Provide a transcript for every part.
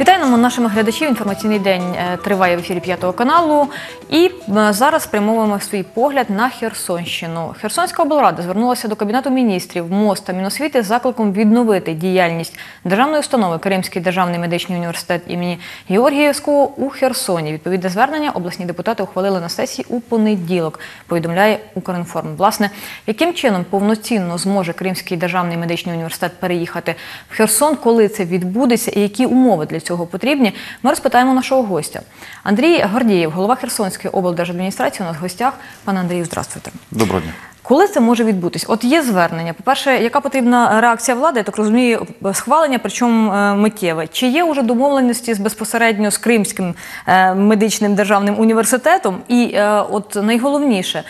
Вітаємо нашими глядачів. Інформаційний день е, триває в ефірі п'ятого каналу. І е, зараз спрямовуємо свій погляд на Херсонщину. Херсонська облрада звернулася до Кабінету міністрів МОЗ та Міносвіти з закликом відновити діяльність державної установи Кримський державний медичний університет імені Георгіївського у Херсоні. Відповідне звернення обласні депутати ухвалили на сесії у понеділок. Повідомляє Укрінформ. Власне, яким чином повноцінно зможе Кримський державний медичний університет переїхати в Херсон, коли це відбудеться і які умови для цього потрібні, ми розпитаємо нашого гостя. Андрій Гордієв, голова Херсонської облдержадміністрації, у нас в гостях. Пане Андрію, здравствуйте. Доброго дня. Коли це може відбутись? От є звернення. По-перше, яка потрібна реакція влади? Я так розумію, схвалення, причому е, миттєве. Чи є вже домовленості з безпосередньо з Кримським е, медичним державним університетом? І е, от найголовніше,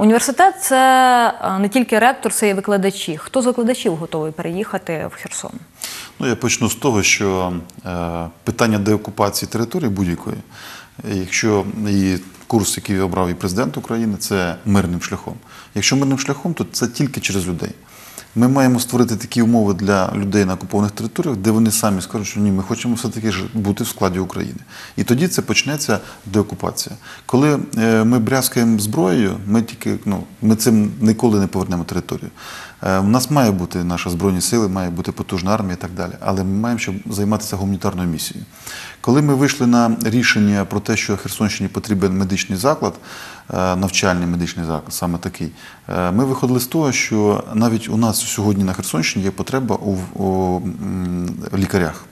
університет це не тільки ректор, це і викладачі. Хто з викладачів готовий переїхати в Херсон? Ну, я почну з того, що питання деокупації території будь-якої, якщо і курс, який обрав і президент України, це мирним шляхом. Якщо мирним шляхом, то це тільки через людей. Ми маємо створити такі умови для людей на окупованих територіях, де вони самі скажуть, що ні, ми хочемо все-таки бути в складі України. І тоді це почнеться деокупація. Коли е, ми брязкаємо зброєю, ми тільки ну, ми цим ніколи не повернемо територію. Е, У нас має бути наша збройні сили, має бути потужна армія і так далі. Але ми маємо щоб займатися гуманітарною місією. Коли ми вийшли на рішення про те, що Херсонщині потрібен медичний заклад, е, навчальний медичний заклад, саме такий, е, ми виходили з того, що навіть у нас сьогодні на Херсонщині є потреба у, лікарях.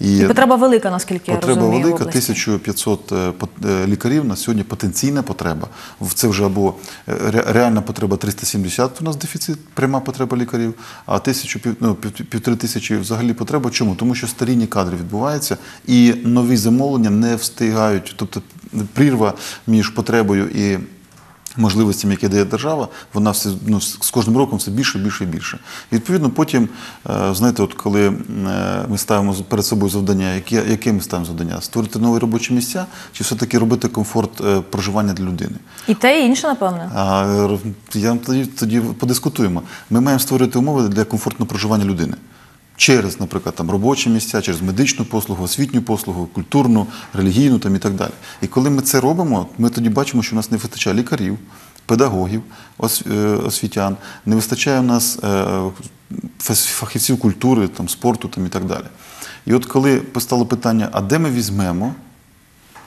І потреба велика, наскільки Потреба я розумію. велика, області. 1500 е, е, лікарів на сьогодні потенційна потреба. Це вже або е, реальна потреба 370, у нас дефіцит, пряма потреба лікарів, а тисячу, ну, півтори тисячі взагалі потреба. Чому? Тому що старіння кадрів відбувається і нові замовлення не встигають. Тобто прірва між потребою і можливостями, які дає держава, вона все ну, з кожним роком все більше, більше і більше. І відповідно, потім, е, знаєте, от коли е, ми ставимо перед собою завдання, яке, яке ми ставимо завдання? Створити нові робочі місця, чи все-таки робити комфорт е, проживання для людини? І те, і інше, напевне. А я тоді, тоді подискутуємо. Ми маємо створити умови для комфортного проживання людини. Через, наприклад, там робочі місця, через медичну послугу, освітню послугу, культурну, релігійну там і так далі. І коли ми це робимо, ми тоді бачимо, що в нас не вистачає лікарів, педагогів, е, освітян, не вистачає у нас е, фахівців культури, там, спорту там, і так далі. І от коли постало питання, а де ми візьмемо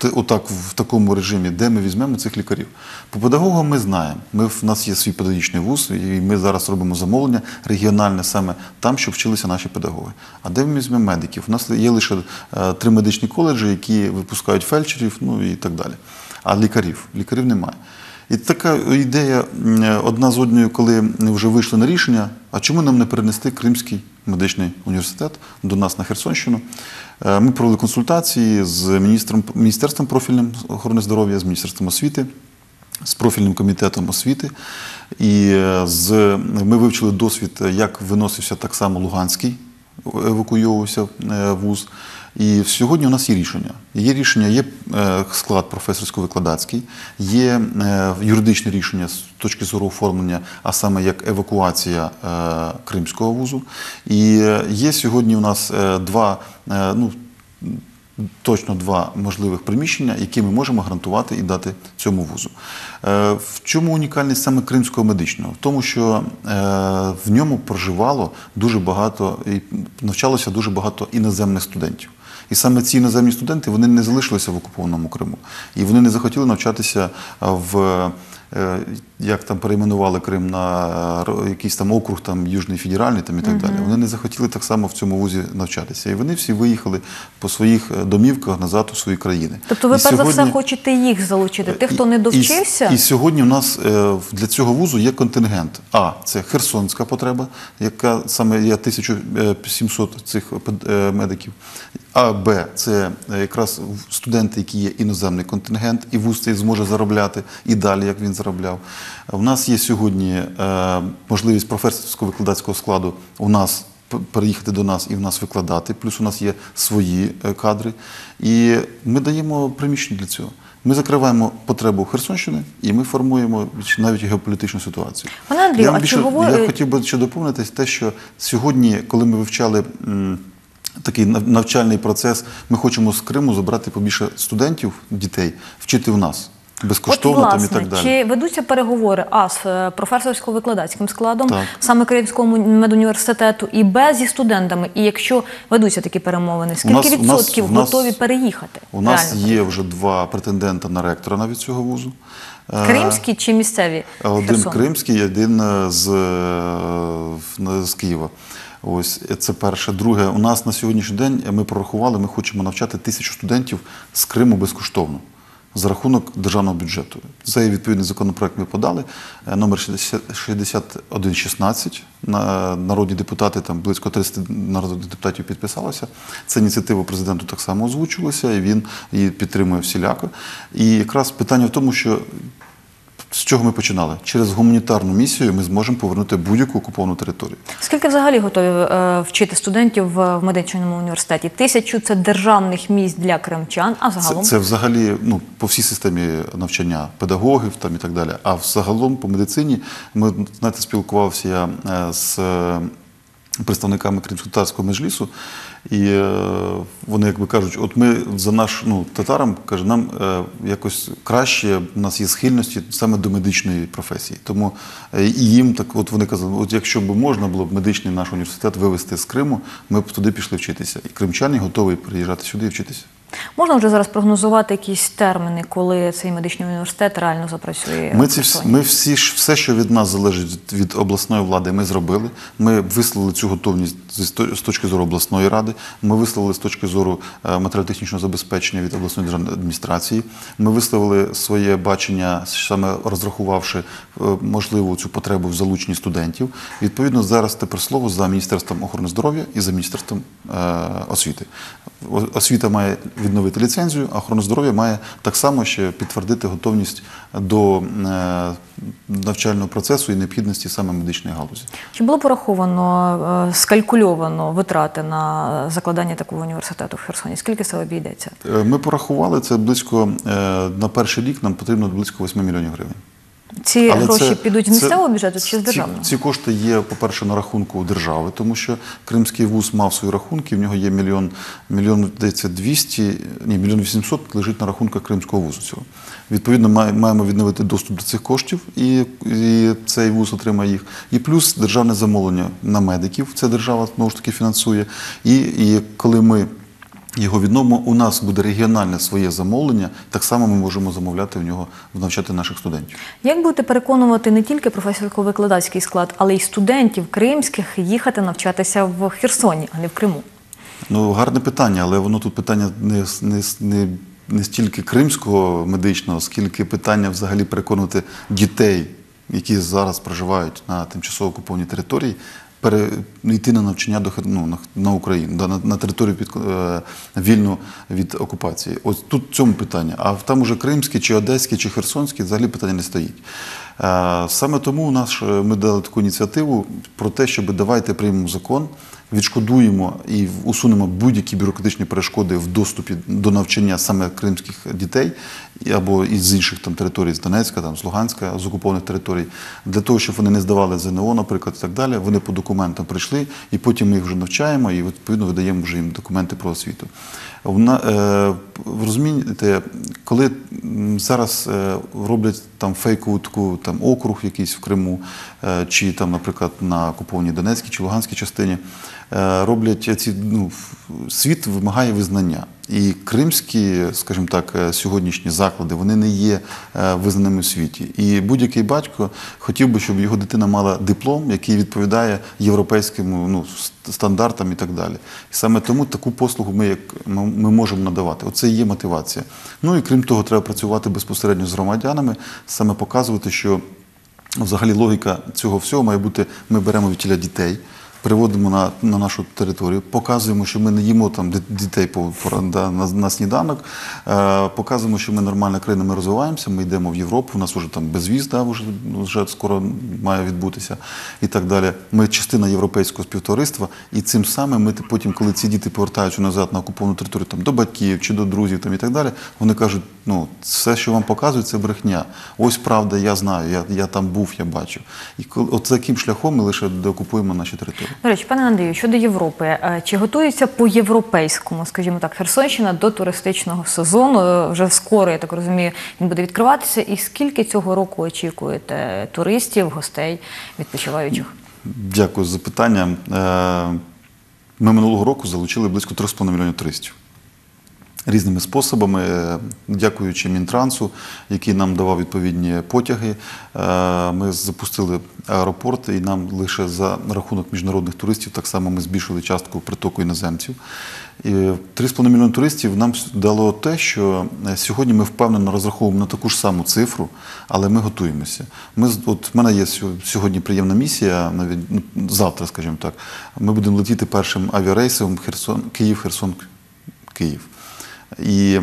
отак в такому режимі, де ми візьмемо цих лікарів. По педагогам ми знаємо. Ми, в нас є свій педагогічний вуз, і ми зараз робимо замовлення регіональне саме там, щоб вчилися наші педагоги. А де ми візьмемо медиків? У нас є лише е, три медичні коледжі, які випускають фельдшерів, ну і так далі. А лікарів? Лікарів немає. І така ідея одна з одною, коли вже вийшли на рішення, а чому нам не перенести Кримський медичний університет до нас на Херсонщину? Е, Ми провели консультації з міністром, міністерством профільним охорони здоров'я, з міністерством освіти, з профільним комітетом освіти. І е, ми вивчили досвід, як виносився так само Луганський, евакуйовувався е, вуз. І сьогодні у нас є рішення. Є рішення, є е, склад професорсько-викладацький, є е, юридичне рішення з точки зору оформлення, а саме як евакуація Кримського вузу. І є сьогодні у нас два, ну, точно два можливих приміщення, які ми можемо гарантувати і дати цьому вузу. Е, В чому унікальність саме кримського медичного? В тому, що е, в ньому проживало дуже багато і навчалося дуже багато іноземних студентів. І саме ці іноземні студенти вони не залишилися в окупованому Криму. І вони не захотіли навчатися в е, як там перейменували Крим на е, якийсь там округ, там Южний федеральний там і так далі. Вони не захотіли так само в цьому вузі навчатися. І вони всі виїхали по своїх е, домівках назад у свої країни. Тобто ви І перш за все хочете їх залучити, тих, хто і- не і- довчився? І, сьогодні у нас е, для цього вузу є контингент. А це Херсонська потреба, яка саме є 1700 цих е, медиків. А Б це е, якраз студенти, які є іноземний контингент, і вуз цей зможе заробляти і далі, як він заробляв. У нас є сьогодні е, можливість професорсько-викладацького складу у нас переїхати до нас і в нас викладати. Плюс у нас є свої е, кадри. І ми даємо приміщення для цього. Ми закриваємо потребу Херсонщини і ми формуємо навіть геополітичну ситуацію. Пане Андрію, я, а більше, говори- я хотів би ще доповнити те, що сьогодні, коли ми вивчали. м, такий нав- навчальний процес. Ми хочемо з Криму забрати побільше студентів, дітей, вчити в нас безкоштовно От, там і так далі. Чи ведуться переговори а з е, професорсько-викладацьким складом Так. саме Київського медуніверситету і Б зі студентами? І якщо ведуться такі перемовини, скільки нас- у нас- відсотків у нас- готові переїхати? У нас реально? є вже два претендента на ректора навіть цього вузу. Е, кримські чи місцеві? Один Херсону? кримський, один е, з, з Києва. Ось це перше. Друге, у нас на сьогоднішній день ми прорахували, ми хочемо навчати тисячу студентів з Криму безкоштовно. За рахунок державного бюджету. Цей відповідний законопроект ми подали, е, номер 60 6116. На- Народні депутати, там близько 30 народних депутатів підписалося. Це ініціатива президенту так само озвучилася, і він її підтримує всіляко. І якраз питання в тому, що з чого ми починали? Через гуманітарну місію ми зможемо повернути будь-яку окуповану територію. Скільки взагалі готові е, вчити студентів в медичному університеті? Тисячу це державних місць для кримчан, а загалом це взагалі ну, по всій системі навчання педагогів там, і так далі. А взагалом по медицині ми знаєте, спілкувався я е, з представниками кримськотарського межлісу, і е, вони якби кажуть, от ми за наш ну, татарам каже, нам е, якось краще, у нас є схильності саме до медичної професії. Тому е, їм так, от вони казали, от якщо б можна було б медичний наш університет вивезти з Криму, ми б туди пішли вчитися. І кримчані готові приїжджати сюди і вчитися. Можна вже зараз прогнозувати якісь терміни, коли цей медичний університет реально запрацює. Ми ці всі- ми всі ж все, що від нас залежить від, обласної влади, ми зробили. Ми висловили цю готовність з точки зору обласної ради. Ми висловили з точки зору е, матеріально-технічного забезпечення від обласної державної адміністрації. Ми висловили своє бачення, саме розрахувавши е, можливу цю потребу в залученні студентів. Відповідно, зараз тепер слово за міністерством охорони здоров'я і за міністерством е, освіти. Освіта має відновити ліцензію, а охорона здоров'я має так само ще підтвердити готовність до е, навчального процесу і необхідності саме медичної галузі. Чи було пораховано, е, скалькульовано витрати на закладання такого університету в Херсоні? Скільки це обійдеться? Е, Ми порахували це близько на перший рік. Нам потрібно близько 8 мільйонів гривень. Ці Але гроші це- підуть з місцевого бюджету чи з ці- державного? Ці, кошти є, по-перше, на рахунку держави, тому що Кримський вуз мав свої рахунки, в нього є мільйон, мільйон здається, 200, ні, мільйон 800 лежить на рахунках Кримського вузу цього. Відповідно, маємо відновити доступ до цих коштів, і, і цей вуз отримає їх. І плюс державне замовлення на медиків, це держава знову ж таки фінансує. І, і коли ми його відновимо, у нас буде регіональне своє замовлення, так само ми можемо замовляти в нього навчати наших студентів. Як будете переконувати не тільки професорсько-викладацький склад, але й студентів кримських їхати навчатися в Херсоні, а не в Криму? Ну, гарне питання, але воно тут питання не, не, не, не стільки кримського медичного, скільки питання взагалі переконувати дітей, які зараз проживають на тимчасово окупованій території, пере, йти на навчання до, ну, на, Україну, на, на територію під, е, вільну від окупації. Ось тут в цьому питання. А там уже кримський, чи одеський, чи херсонський взагалі питання не стоїть. Е, Саме тому у нас е, ми дали таку ініціативу про те, щоб давайте приймемо закон, відшкодуємо і усунемо будь-які бюрократичні перешкоди в доступі до навчання саме кримських дітей або із інших там територій, з Донецька, там, з Луганська, з окупованих територій, для того, щоб вони не здавали ЗНО, наприклад, і так далі. Вони по документам прийшли, і потім ми їх вже навчаємо і відповідно видаємо вже їм документи про освіту. Вона, е, розумієте, коли зараз е, роблять там фейкову таку там округ якийсь в Криму, е, чи там, наприклад, на окупованій Донецькій чи Луганській частині, е, роблять ці ну, світ вимагає визнання. І кримські, скажімо так, е, сьогоднішні заклади вони не є е, визнаними в світі. І будь-який батько хотів би, щоб його дитина мала диплом, який відповідає європейським ну, стандартам і так далі. І саме тому таку послугу ми, як ми можемо надавати. Оце і є мотивація. Ну і крім того, треба працювати безпосередньо з громадянами, саме показувати, що взагалі логіка цього всього має бути: ми беремо від тіля дітей. Приводимо на, на нашу територію, показуємо, що ми не їмо там дітей по, по- на, на сніданок, е, показуємо, що ми нормальна країна, ми розвиваємося, ми йдемо в Європу, у нас вже там безвіз, да, вже, вже скоро має відбутися і так далі. Ми частина європейського співтовариства, і цим самим ми потім, коли ці діти повертаються назад на окуповану територію там, до батьків чи до друзів там, і так далі, вони кажуть, Ну, все, що вам показують, це брехня. Ось правда, я знаю, я, я там був, я бачив. І коли, от таким шляхом ми лише деокупуємо наші території. До речі, пане Андрію, щодо Європи, е, чи готується по європейському, скажімо так, Херсонщина до туристичного сезону? Е, Вже скоро, я так розумію, він буде відкриватися. І скільки цього року очікуєте туристів, гостей, відпочиваючих? Дякую за запитання. Е, Ми минулого року залучили близько 3,5 мільйонів туристів. Різними способами, е, дякуючи Мінтрансу, який нам давав відповідні потяги, е, ми запустили аеропорт, і нам лише за рахунок міжнародних туристів так само ми збільшили частку притоку іноземців. І 3,5 мільйони туристів нам дало те, що е, сьогодні ми впевнено розраховуємо на таку ж саму цифру, але ми готуємося. Ми, от в мене є сьогодні приємна місія, навіть ну, завтра, скажімо так. Ми будемо летіти першим авіарейсом Херсон, Київ, Херсон, Київ. І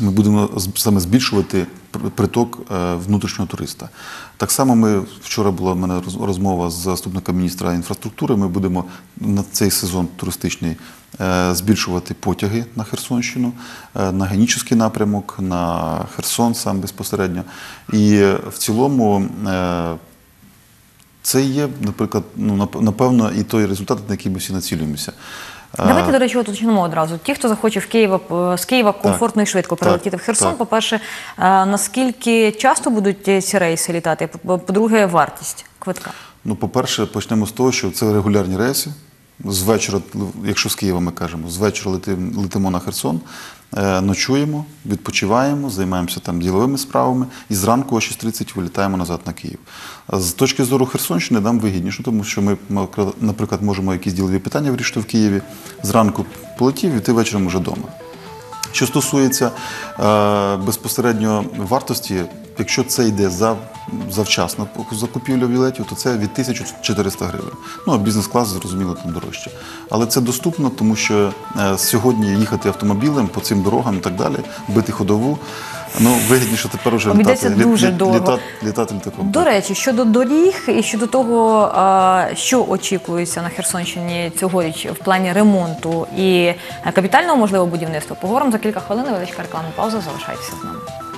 ми будемо саме збільшувати приток е, внутрішнього туриста. Так само ми вчора була в мене розмова з заступником міністра інфраструктури. Ми будемо на цей сезон туристичний е, збільшувати потяги на Херсонщину, е, на Генічний напрямок, на Херсон сам безпосередньо. І в цілому. Це є, наприклад, ну напевно, і той результат, на який ми всі націлюємося. Давайте, до речі, уточнимо одразу. Ті, хто захоче в Києва е, з Києва комфортно і швидко Так, в Херсон. По-перше, е, наскільки часто будуть ці рейси літати? По- По-друге, вартість квитка. Ну, по-перше, почнемо з того, що це регулярні рейси. З вечора, якщо з Києва ми кажемо, з вечора летимо, на Херсон, ночуємо, відпочиваємо, займаємося там діловими справами і зранку о 6.30 вилітаємо назад на Київ. З точки зору Херсонщини нам вигідніше, тому що ми, наприклад, можемо якісь ділові питання вирішити в Києві. Зранку полетів і ти вечором вже вдома. Що стосується е, безпосередньо вартості, якщо це йде за, завчасно закупівля білетів, то це від 1400 гривень. Ну, а бізнес-клас, зрозуміло, там дорожче. Але це доступно, тому що е, сьогодні їхати автомобілем по цим дорогам і так далі, бити ходову, ну, вигідніше тепер вже літати, дуже дорого. літати, літати літаком. До речі, щодо доріг і щодо того, що очікується на Херсонщині цьогоріч в плані ремонту і капітального можливо будівництва, поговоримо за кілька хвилин. Невеличка рекламна пауза. Залишайтеся з нами.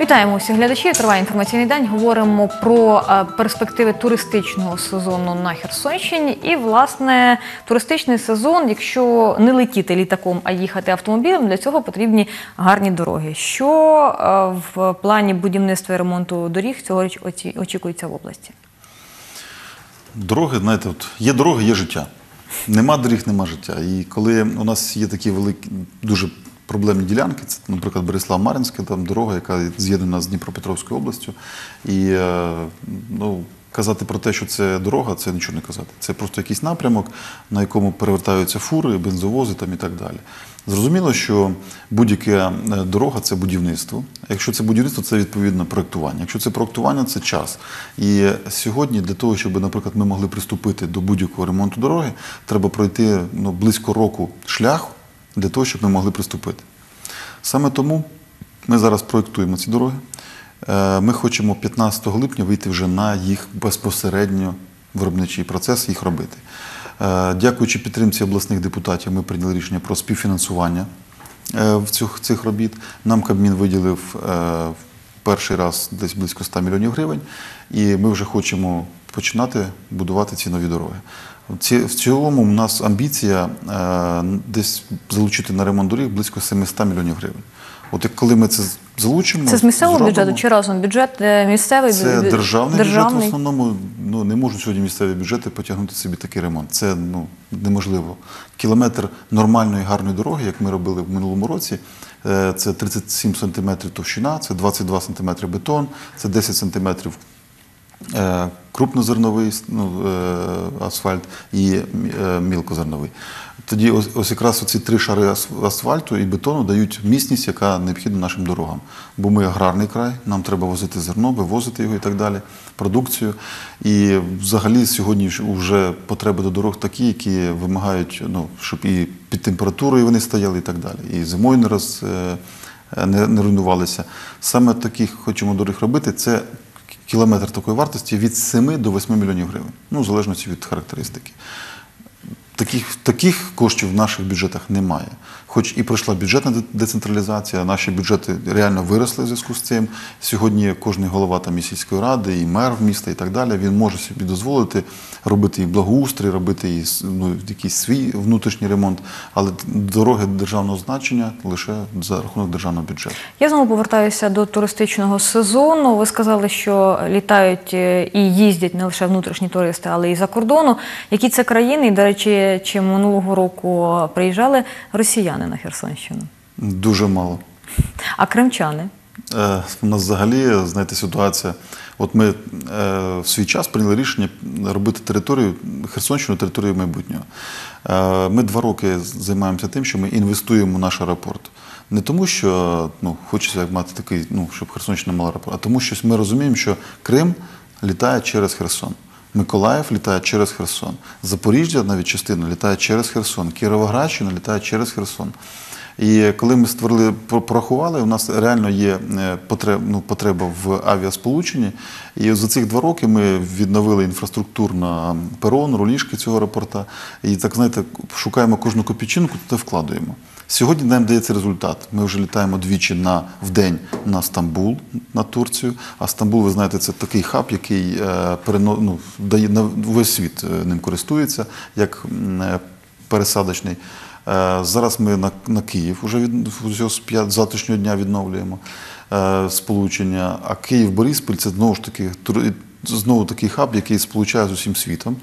Вітаємо усіх глядачів. Триває інформаційний день. Говоримо про е, перспективи туристичного сезону на Херсонщині. І, власне, туристичний сезон, якщо не летіти літаком, а їхати автомобілем, для цього потрібні гарні дороги. Що е, в плані будівництва і ремонту доріг цьогоріч очікується в області? Дороги, знаєте, от є дороги, є життя. Нема доріг, нема життя. І коли у нас є такі великі, дуже проблемні ділянки, це, наприклад, Береслав Мар'їнське, там дорога, яка з'єднана з Дніпропетровською областю. І е, ну, казати про те, що це дорога, це нічого не казати. Це просто якийсь напрямок, на якому перевертаються фури, бензовози там, і так далі. Зрозуміло, що будь-яка е, дорога це будівництво. Якщо це будівництво, це відповідно проектування. Якщо це проектування, це час. І сьогодні для того, щоб, наприклад, ми могли приступити до будь-якого ремонту дороги, треба пройти ну, близько року шляху для того, щоб ми могли приступити. Саме тому ми зараз проєктуємо ці дороги. Е, Ми хочемо 15 липня вийти вже на їх безпосередньо виробничий процес, їх робити. Е, Дякуючи підтримці обласних депутатів, ми прийняли рішення про співфінансування е, в цих, цих робіт. Нам Кабмін виділив в перший раз десь близько 100 мільйонів гривень, і ми вже хочемо починати будувати ці нові дороги. В цілому у нас амбіція е, десь залучити на ремонт доріг близько 700 мільйонів гривень. От як коли ми це залучимо, Це з місцевого зробимо, бюджету чи разом бюджет е, місцевий це бю- державний, державний? бюджет в основному. Ну не можуть сьогодні місцеві бюджети потягнути собі такий ремонт. Це ну неможливо. Кілометр нормальної гарної дороги, як ми робили в минулому році. е, Це 37 сантиметрів товщина, це 22 сантиметри бетон, це 10 сантиметрів е, крупнозерновий ну, е, асфальт і е, мілкозерновий. Тоді ось, ось якраз оці три шари асфальту і бетону дають міцність, яка необхідна нашим дорогам. Бо ми аграрний край, нам треба возити зерно, вивозити його і так далі, продукцію. І взагалі сьогодні вже потреби до дорог такі, які вимагають, ну, щоб і під температурою вони стояли і так далі. І зимою не роз. е, Не, не руйнувалися. Саме таких хочемо доріг робити. Це кілометр такої вартості від 7 до 8 мільйонів гривень, ну, в залежності від характеристики. Таких, таких коштів в наших бюджетах немає. Хоч і пройшла бюджетна децентралізація, наші бюджети реально виросли в зв'язку з цим. Сьогодні кожен голова там і сільської ради, і мер в міста, і так далі, він може собі дозволити робити і благоустрій, робити і ну, якийсь свій внутрішній ремонт, але дороги державного значення лише за рахунок державного бюджету. Я знову повертаюся до туристичного сезону. Ви сказали, що літають е, і їздять не лише внутрішні туристи, але і за кордону. Які це країни? І, до речі, чи минулого року приїжджали росіяни на Херсонщину? Дуже мало. А кримчани? Е, У нас взагалі, знаєте, ситуація. От ми е, в свій час прийняли рішення робити територію Херсонщину територією майбутнього. Е, Ми два роки займаємося тим, що ми інвестуємо в наш аеропорт. Не тому, що ну, хочеться мати такий, ну, щоб Херсонщина мала аеропорт, а тому, що ми розуміємо, що Крим літає через Херсон. Миколаїв літає через Херсон. Запоріжжя навіть частина літає через Херсон. Кіровоградщина літає через Херсон. І коли ми створили, порахували, у нас реально є е, потреб, ну, потреба в авіасполученні. І за цих два роки ми відновили інфраструктурно перон, руліжки цього аеропорта. І так, знаєте, шукаємо кожну копійчинку, туди вкладуємо. Сьогодні нам дається результат. Ми вже літаємо двічі на, в день на Стамбул, на Турцію. А Стамбул, ви знаєте, це такий хаб, який е, перено, ну, дає на весь світ е, ним користується, як е, пересадочний. Е, Зараз ми на, на Київ вже від з завтрашнього дня відновлюємо е, сполучення. А Київ-Борисполь це знову ж таки тури- знову такий хаб, який сполучає з усім світом.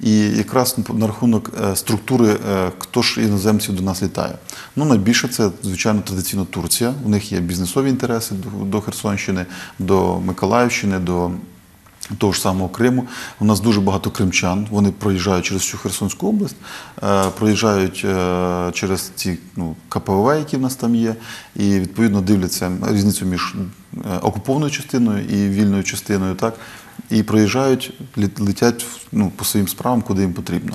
І якраз на рахунок е, структури, хто ж іноземців до нас літає. Ну, найбільше це, звичайно, традиційно Турція. У них є бізнесові інтереси до Херсонщини, до Миколаївщини, до того ж самого Криму. У нас дуже багато кримчан. Вони проїжджають через всю Херсонську область, е, проїжджають е, через ці ну, КПВ, які в нас там є, і відповідно дивляться різницю між е, окупованою частиною і вільною частиною, так, і проїжджають, летять ну, по своїм справам, куди їм потрібно.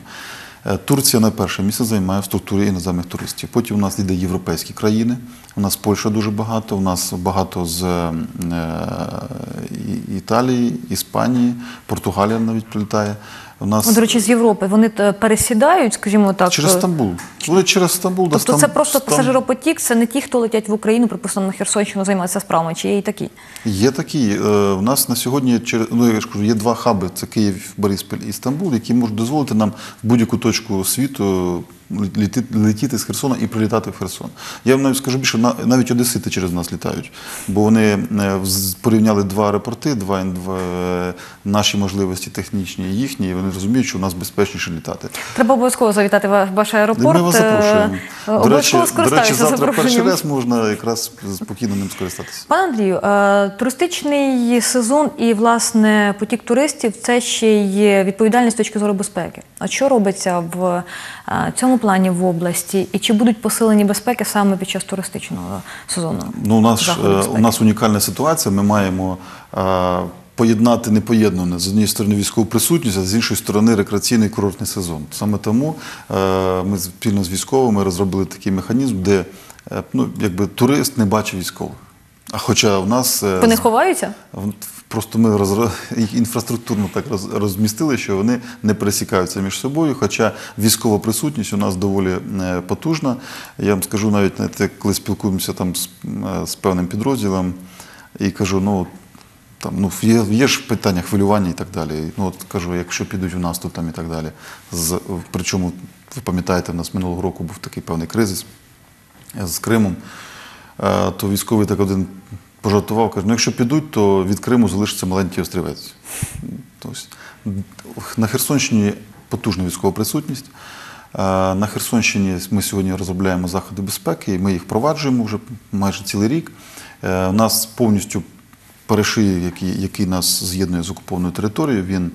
Е, Турція на перше місце займає в структурі іноземних туристів. Потім у нас йде європейські країни. У нас Польща дуже багато, у нас багато з е, Італії, Іспанії, Португалія навіть прилітає. У нас До речі, з Європи вони е, пересідають, скажімо так. через е, Стамбул. Вони через Стамбул. до Тобто Стам- це просто Стам- пасажиропотік, це не ті, хто летять в Україну, припустимо, на Херсонщину займатися справами, чи є і такі. Є такі. Е, У нас на сьогодні через ну я ж кажу, є два хаби: це Київ, Бориспіль і Стамбул, які можуть дозволити нам в будь-яку точку світу летіти з Херсона і прилітати в Херсон. Я вам навіть скажу більше, на- навіть одесити через нас літають, бо вони е, порівняли два аеропорти, два, два е, наші можливості технічні і їхні, і вони розуміють, що у нас безпечніше літати. Треба обов'язково завітати в ваш аеропорт. ми вас е, запрошуємо. До речі, до речі, завтра перший раз можна якраз спокійно ним скористатися. Пане Андрію, туристичний сезон і власне потік туристів це ще й відповідальність з точки зору безпеки. А що робиться в цьому плані в області, і чи будуть посилені безпеки саме під час туристичного сезону? Ну, у нас, е, у нас унікальна ситуація. Ми маємо е, поєднати непоєднане з однієї сторони військову присутність, а з іншої сторони рекреаційний курортний сезон. Саме тому е, ми спільно з військовими розробили такий механізм, де е, ну, якби турист не бачить військових. А хоча у нас е, Вони ховаються? Просто ми їх інфраструктурно так роз- розмістили, що вони не пересікаються між собою. Хоча військова присутність у нас доволі е, потужна. Я вам скажу навіть, коли спілкуємося там з, е, з певним підрозділом і кажу, ну там ну є, є ж питання хвилювання і так далі. Ну от кажу, якщо підуть в наступ там і так далі. З, причому ви пам'ятаєте, в нас минулого року був такий певний кризис з Кримом, е, то військовий так один пожартував, каже, ну якщо підуть, то від Криму залишиться маленький острівець. Тобто, на Херсонщині потужна військова присутність. Е, На Херсонщині ми сьогодні розробляємо заходи безпеки, ми їх впроваджуємо вже майже цілий рік. Е, У нас повністю перешиї, який, який нас з'єднує з окупованою територією, він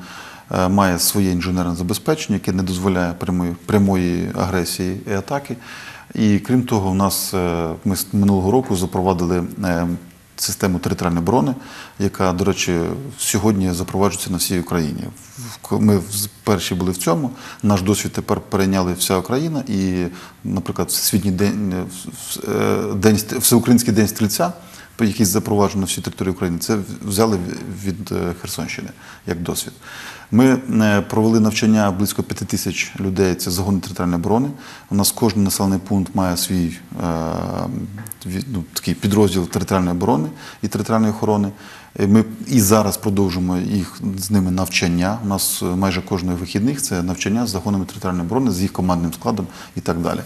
е, має своє інженерне забезпечення, яке не дозволяє прямої, прямої агресії і атаки. І крім того, у нас ми минулого року запровадили систему територіальної оборони, яка, до речі, сьогодні запроваджується на всій Україні. Ми перші були в цьому. Наш досвід тепер перейняли вся Україна. І, наприклад, день, день Всеукраїнський день стрільця який запроваджено на всій території України, це взяли від е, Херсонщини як досвід. Ми е, провели навчання близько п'яти тисяч людей. Це загони територіальної оборони. У нас кожен населений пункт має свій е, ну, такий підрозділ територіальної оборони і територіальної охорони. Ми і зараз продовжуємо їх з ними навчання. У нас майже кожної вихідних це навчання з загонами територіальної оборони, з їх командним складом і так далі.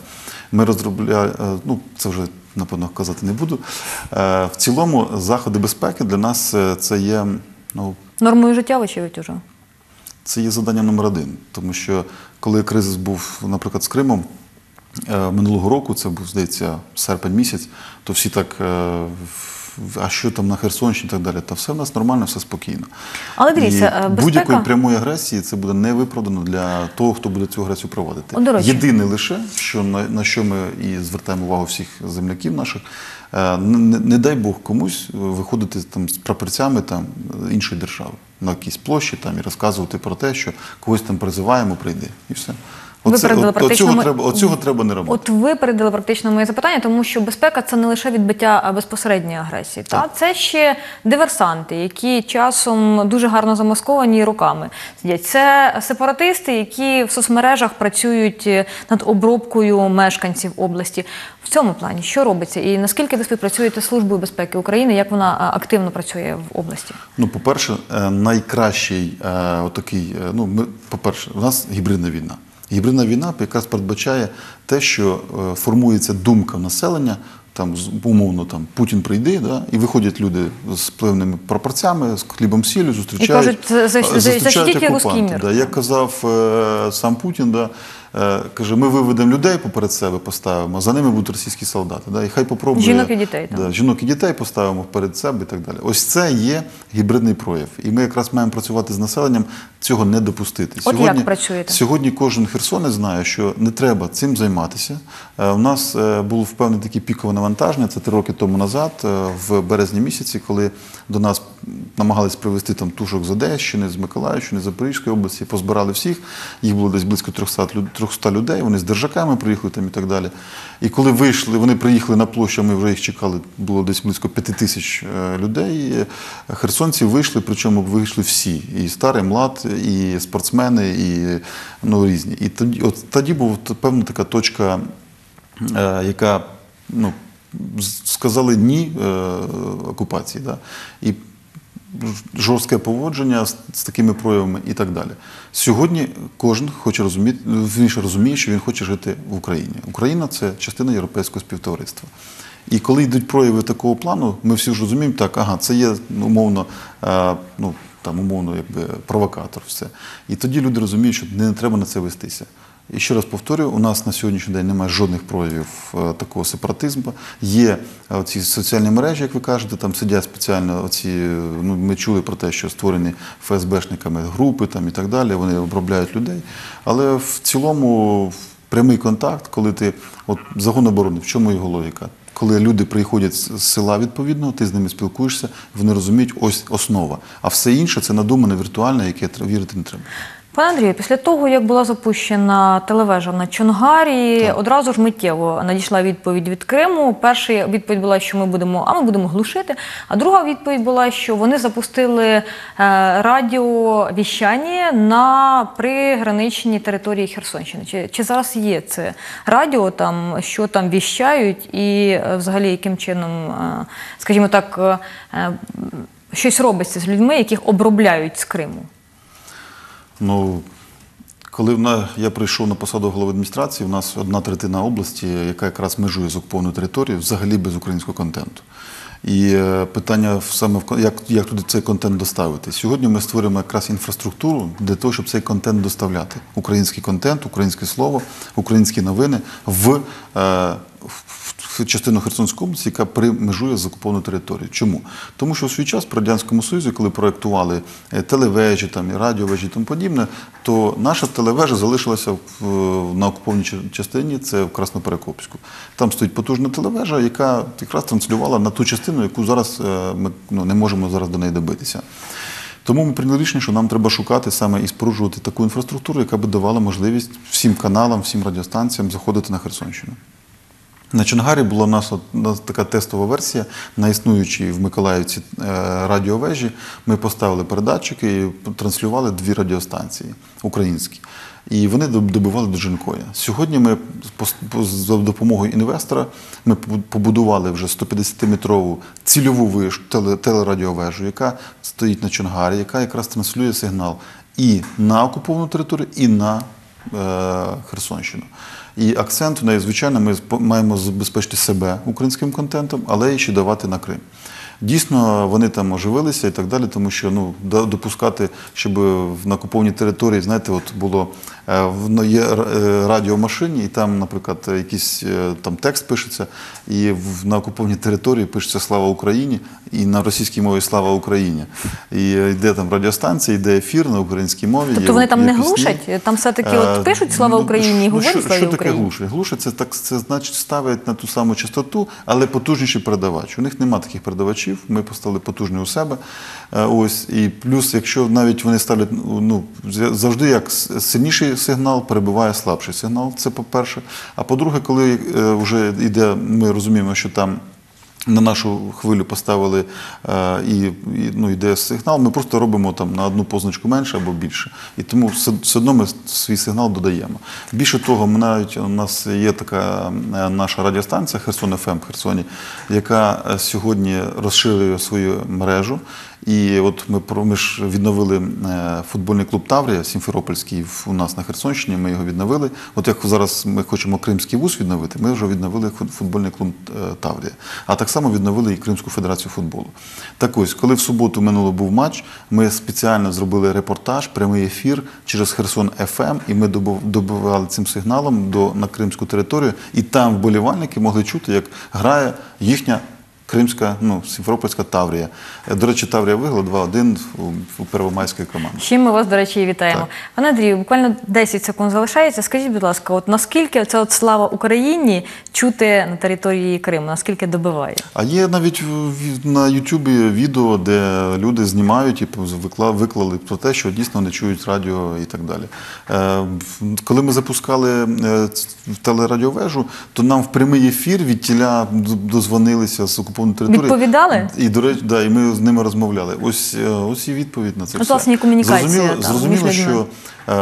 Ми розробляємо, ну це вже напевно казати не буду. Е, В цілому заходи безпеки для нас е, це є ну, Нормою життя, вочевидь, уже. це є завдання номер один. Тому що коли кризис був, наприклад, з Кримом е, минулого року, це був, здається, серпень місяць, то всі так. Е, А що там на Херсонщині і так далі? Та все в нас нормально, все спокійно. Але дивіться, е, безпека- будь-якої прямої агресії це буде не виправдано для того, хто буде цю агресію проводити. О, до речі. Єдине лише, що на, на що ми і звертаємо увагу всіх земляків наших, е, не, не, не дай Бог комусь виходити там з прапорцями там іншої держави на якійсь площі там і розказувати про те, що когось там призиваємо, прийди, і все. Оце, передали от, практично оцього, треба, оцього треба не робити. От ви передали практично моє запитання, тому що безпека це не лише відбиття безпосередньої агресії. Та це ще диверсанти, які часом дуже гарно замасковані руками сидять. Це сепаратисти, які в соцмережах працюють е, над обробкою мешканців області. В цьому плані що робиться, і наскільки ви співпрацюєте з службою безпеки України, як вона активно працює в області? Ну, по-перше, е, найкращий е, отакий, е, ну, ми, по-перше, у нас гібридна війна. Гібридна війна якраз передбачає те, що е, формується думка населення, там умовно там Путін прийде, да, і виходять люди з певними прапорцями, з хлібом сіллю, зустрічають. кажуть, «За- за- е, за- защитіть окупанта». Да, як казав е, сам Путін, да, каже, ми виведемо людей поперед себе, поставимо, за ними будуть російські солдати. Да, і хай попробує Жінок і дітей. Да, жінок і дітей поставимо перед себе і так далі. Ось це є гібридний прояв. І ми якраз маємо працювати з населенням, цього не допустити. От як працюєте? Сьогодні кожен херсонець знає, що не треба цим займатися. Е, У нас е, було впевнене таке пікове навантаження, це три роки тому назад, е, в березні місяці, коли до нас намагались привезти там тушок з Одещини, з Миколаївщини, з Запорізької області, позбирали всіх. Їх було десь близько 300, люд- 300 людей. Вони з держаками приїхали там і так далі. І коли вийшли, вони приїхали на площу, ми вже їх чекали, було десь близько 5 тисяч е, людей. Е, Херсонці вийшли, причому вийшли всі: і старий, млад, і спортсмени, і ну, різні. І тоді, от тоді була певна така точка, е, яка ну, сказали ні окупації. Да? І жорстке поводження з, такими проявами і так далі. Сьогодні кожен хоче розуміти, вірніше розуміє, що він хоче жити в Україні. Україна це частина європейського співтовариства. І коли йдуть прояви такого плану, ми всі ж розуміємо, так, ага, це є ну, умовно, е, ну, там, умовно, якби провокатор, все. І тоді люди розуміють, що не треба на це вестися. І ще раз повторюю, у нас на сьогоднішній день немає жодних проявів е, такого сепаратизму. Є е, ці соціальні мережі, як ви кажете, там сидять спеціально оці, е, ну, ми чули про те, що створені ФСБшниками групи там, і так далі, вони обробляють людей. Але в цілому прямий контакт, коли ти, от загон оборони, в чому його логіка? Коли люди приходять з села відповідного, ти з ними спілкуєшся, вони розуміють, ось основа. А все інше це надумане, віртуальне, яке вірити не треба. Пане Андрію, після того, як була запущена телевежа на Чонгарі, одразу ж миттєво надійшла відповідь від Криму. Перша відповідь була, що ми будемо, а ми будемо глушити. А друга відповідь була, що вони запустили е, радіовіщання на приграничній території Херсонщини. Чи, чи зараз є це радіо, там що там віщають, і е, взагалі яким чином, е, скажімо так, е, щось робиться з людьми, яких обробляють з Криму? Ну, коли я прийшов на посаду голови адміністрації, у нас одна третина області, яка якраз межує з окупованою територією, взагалі без українського контенту. І е, питання саме в як, як туди цей контент доставити. Сьогодні ми створюємо якраз інфраструктуру для того, щоб цей контент доставляти. Український контент, українське слово, українські новини е, в, в частину Херсонської області, яка примежує з окупованою територією. Чому? Тому що у свій час при Радянському Союзі, коли проєктували е, телевежі, там, і радіовежі і тому подібне, то наша телевежа залишилася в, на окупованій частині, це в Красноперекопську. Там стоїть потужна телевежа, яка якраз транслювала на ту частину, яку зараз е, ми ну, не можемо зараз до неї добитися. Тому ми прийняли рішення, що нам треба шукати саме і споруджувати таку інфраструктуру, яка би давала можливість всім каналам, всім радіостанціям заходити на Херсонщину. На Чонгарі була нас така тестова версія на існуючій в Миколаївці е, радіовежі. Ми поставили передатчики і транслювали дві радіостанції українські. І вони добивали до Джинкоя. Сьогодні ми за допомогою інвестора ми побудували вже 150-метрову цільову телерадіовежу, яка стоїть на Чонгарі, яка якраз транслює сигнал і на окуповану територію, і на е, Херсонщину. І акцент в неї, звичайно, ми маємо забезпечити себе українським контентом, але і ще давати на Крим. Дійсно, вони там оживилися і так далі, тому що ну, допускати, щоб на окупованій території, знаєте, от було є р- е, радіо в машині, і там, наприклад, якийсь е, там текст пишеться, і в, на окупованій території пишеться Слава Україні, і на російській мові Слава Україні. І е, йде там радіостанція, йде ефір на українській мові. Тобто є- вони там є не пісні. глушать? Там все-таки Е, от пишуть Слава ну, Україні і ну, говорять Слава що таке Україні? глушить? Глушить це так, це значить ставить на ту саму частоту, але потужніший передавач. У них нема таких передавачів. Ми поставили потужний у себе. Е, Ось і плюс, якщо навіть вони ставлять ну завжди як сильніший сигнал перебиває слабший сигнал. Це по-перше. А по-друге, коли е, вже йде, ми розуміємо, що там. На нашу хвилю поставили е, і, ну, йде сигнал, ми просто робимо там на одну позначку менше або більше. І тому все, все одно ми свій сигнал додаємо. Більше того, ми навіть у нас є така е, наша радіостанція Херсон ФМ в Херсоні, яка е, сьогодні розширює свою мережу. І от ми, ми ж відновили е, футбольний клуб Таврія Сімферопольський у нас на Херсонщині. Ми його відновили. От як зараз ми хочемо Кримський вуз відновити, ми вже відновили футбольний клуб е, Таврія. А так само відновили і Кримську федерацію футболу. Так ось, коли в суботу минуло був матч, ми спеціально зробили репортаж, прямий ефір через Херсон ФМ, і ми добив- добивали цим сигналом до на кримську територію, і там вболівальники могли чути, як грає їхня. Кримська, ну, Сімферопольська Таврія. Е, До речі, Таврія виграла 2-1 у, Первомайської команди. Чим ми вас, до речі, і вітаємо. Так. Пане Андрію, буквально 10 секунд залишається. Скажіть, будь ласка, от наскільки ця от слава Україні чути на території Криму? Наскільки добиває? А є навіть на Ютубі відео, де люди знімають і викла- виклали про те, що дійсно не чують радіо і так далі. Е, Коли ми запускали е, телерадіовежу, то нам в прямий ефір від тіля дозвонилися з окупованої території. Відповідали? І, до речі, да, і ми з ними розмовляли. Ось, е, ось і відповідь на це. От, все. власне, комунікація, Зрозуміло, так, зрозуміло що е,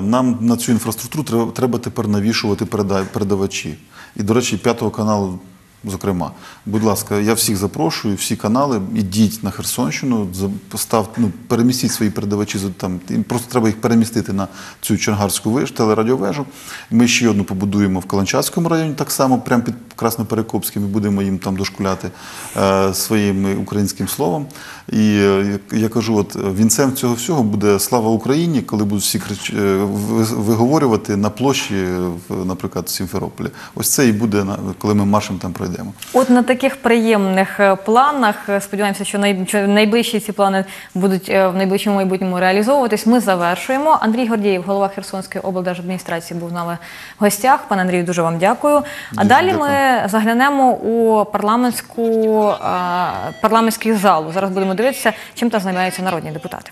нам на цю інфраструктуру треба, треба тепер навішувати передавачі. І, до речі, п'ятого каналу. Зокрема, будь ласка, я всіх запрошую, всі канали, ідіть на Херсонщину, постав, ну, перемістіть свої передавачі, там, просто треба їх перемістити на цю Чонгарську виш, телерадіовежу. Ми ще одну побудуємо в Каланчацькому районі, так само, прямо під Красноперекопським, і будемо їм там дошкуляти е, своїм українським словом. І е, я кажу, от вінцем цього всього буде слава Україні, коли будуть всі е, виговорювати на площі, е, наприклад, в Сімферополі. Ось це і буде коли ми маршем там пройдемо. От на таких приємних е, планах, е, сподіваємося, що най- найближчі ці плани будуть е, в найближчому майбутньому реалізовуватись. Ми завершуємо. Андрій Гордієв, голова Херсонської облдержадміністрації, був нами в гостях. Пане Андрію, дуже вам дякую. А далі дякую. ми заглянемо у парламентську парламентський залу. Зараз будемо дивитися, чим там займаються народні депутати.